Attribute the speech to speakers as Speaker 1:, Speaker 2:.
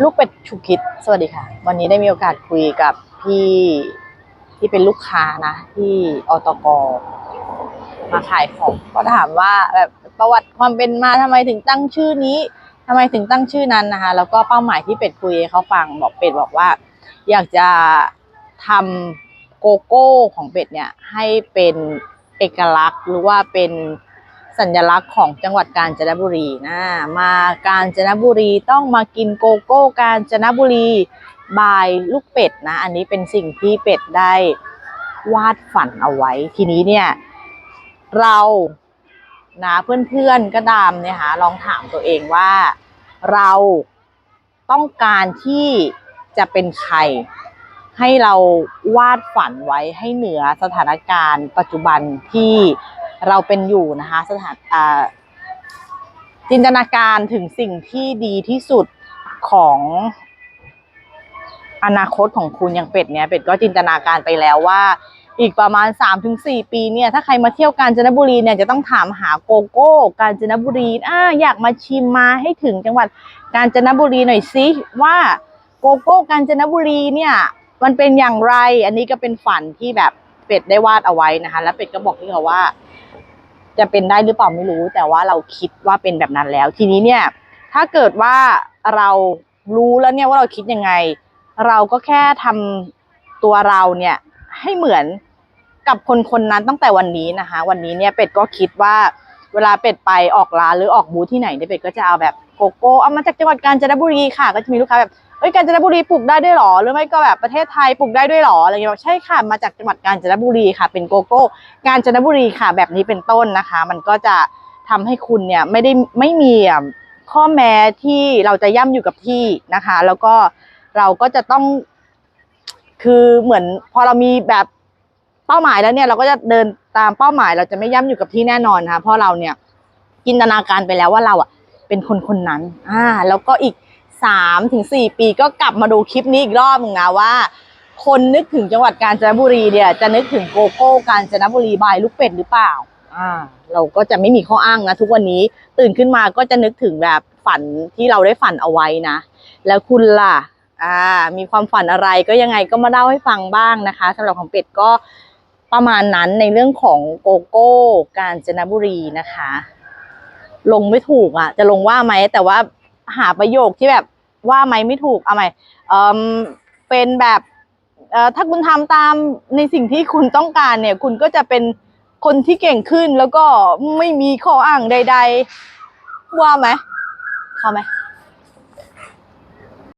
Speaker 1: ลูกเป็ดฉุกิดสวัสดีค่ะ วันนี้ได้มีโอกาสคุยกับพี่ที่เป็นลูกค้านะที่อตกมาขายของก็ถามว่าแบบประวัติความเป็นมาทำไมถึงตั้งชื่อนี้ทำไมถึงตั้งชื่อนั้นนะคะ แล้วก็เป้าหมายที่เป็ดคุยเขาฟังบอกเป็ดบอกว่า อยากจะทำโกโก้ของเป็ดเนี่ยให้เป็นเอกลักษณ์หรือว่าเป็น สัญลักษณ์ของจังหวัดกาญจนบุรีนะมากาญจนบุรีต้องมากินโกโก้กาญจนบุรีบายลูกเป็ดนะ อันนี้เป็นสิ่งที่เป็ดได้วาดฝันเอาไว้ ทีนี้เนี่ย เรานะเพื่อนๆก็ตามเนี่ยค่ะลองถามตัวเองว่าเราต้องการที่จะเป็นใคร ให้เราวาดฝันไว้ให้เหนือสถานการณ์ปัจจุบันที่ เราเป็นอยู่นะคะ สถานจินตนาการถึงสิ่งที่ดีที่สุดของอนาคตของคุณอย่างเป็ดเนี่ยเป็ดก็จินตนาการไปแล้วว่า อีกประมาณ 3-4 ปีเนี่ย ถ้าใครมาเที่ยวกาญจนบุรีเนี่ยจะต้องถามหาโกโก้กาญจนบุรีอ่าอยากมาชิมมาให้ถึงจังหวัดกาญจนบุรีหน่อยสิว่าโกโก้กาญจนบุรีเนี่ยมันเป็นอย่างไร อันนี้ก็เป็นฝันที่แบบเป็ดได้วาดเอาไว้นะคะ แล้วเป็ดก็บอกพี่เขาว่า จะเป็นได้หรือเปล่าไม่รู้ แต่ว่าเราคิดว่าเป็นแบบนั้นแล้ว ทีนี้เนี่ย ถ้าเกิดว่าเรารู้แล้วเนี่ยว่าเราคิดยังไง เราก็แค่ทำตัวเราเนี่ยให้เหมือนกับคนคนนั้นตั้งแต่วันนี้นะคะ วันนี้เนี่ยเป็ดก็คิดว่าเวลาเป็ดไปออกร้านหรือออกบูธที่ไหนเนี่ยเป็ดก็จะเอาแบบโกโก้เอามาจากจังหวัดกาญจนบุรีค่ะ ก็จะมีลูกค้าแบบ เอ้ยกาญจนบุรีปลูกได้ด้วยหรอ หรือไม่ก็แบบประเทศไทยปลูกได้ด้วยหรออะไรอย่างเงี้ยบอกใช่ค่ะมาจากจังหวัดกาญจนบุรีค่ะ เป็นโกโก้กาญจนบุรีค่ะ แบบนี้เป็นต้นนะคะ มันก็จะทำให้คุณเนี่ยไม่ได้ไม่มีอะข้อแม้ที่เราจะย่ำอยู่กับที่นะคะ แล้วก็เราก็จะต้อง คือเหมือนพอเรามีแบบเป้าหมายแล้วเนี่ย เราก็จะเดินตามเป้าหมาย เราจะไม่ย่ำอยู่กับที่แน่นอนค่ะเพราะเราเนี่ยจินตนาการไปแล้วว่าเราอะเป็นคนคนนั้น อ่า แล้วก็อีก สามถึงสี่ปีก็กลับมาดูคลิปนี้อีกรอบหนึงนะว่า คนนึกถึงจังหวัดกาญจนบุรีเนี่ย จะนึกถึงโกโก้กาญจนบุรีบายลูกเป็ดหรือเปล่า อ่า เราก็จะไม่มีข้ออ้างนะทุกวันนี้ตื่นขึ้นมาก็จะนึกถึงแบบฝันที่เราได้ฝันเอาไว้นะ แล้วคุณล่ะ อ่า มีความฝันอะไรก็ยังไงก็มาเล่าให้ฟังบ้างนะคะสำหรับของเป็ดก็ประมาณนั้นในเรื่องของโกโก้กาญจนบุรีนะคะ ลงไม่ถูกอะ จะลงว่าไหมแต่ว่า หาประโยคที่แบบว่าไหมไม่ถูกเอาไหมเออเป็นแบบเออถ้าคุณทำตามในสิ่งที่คุณต้องการเนี่ย คุณก็จะเป็นคนที่เก่งขึ้นแล้วก็ไม่มีข้ออ้างใด ๆ ว่าไหมเข้าไหม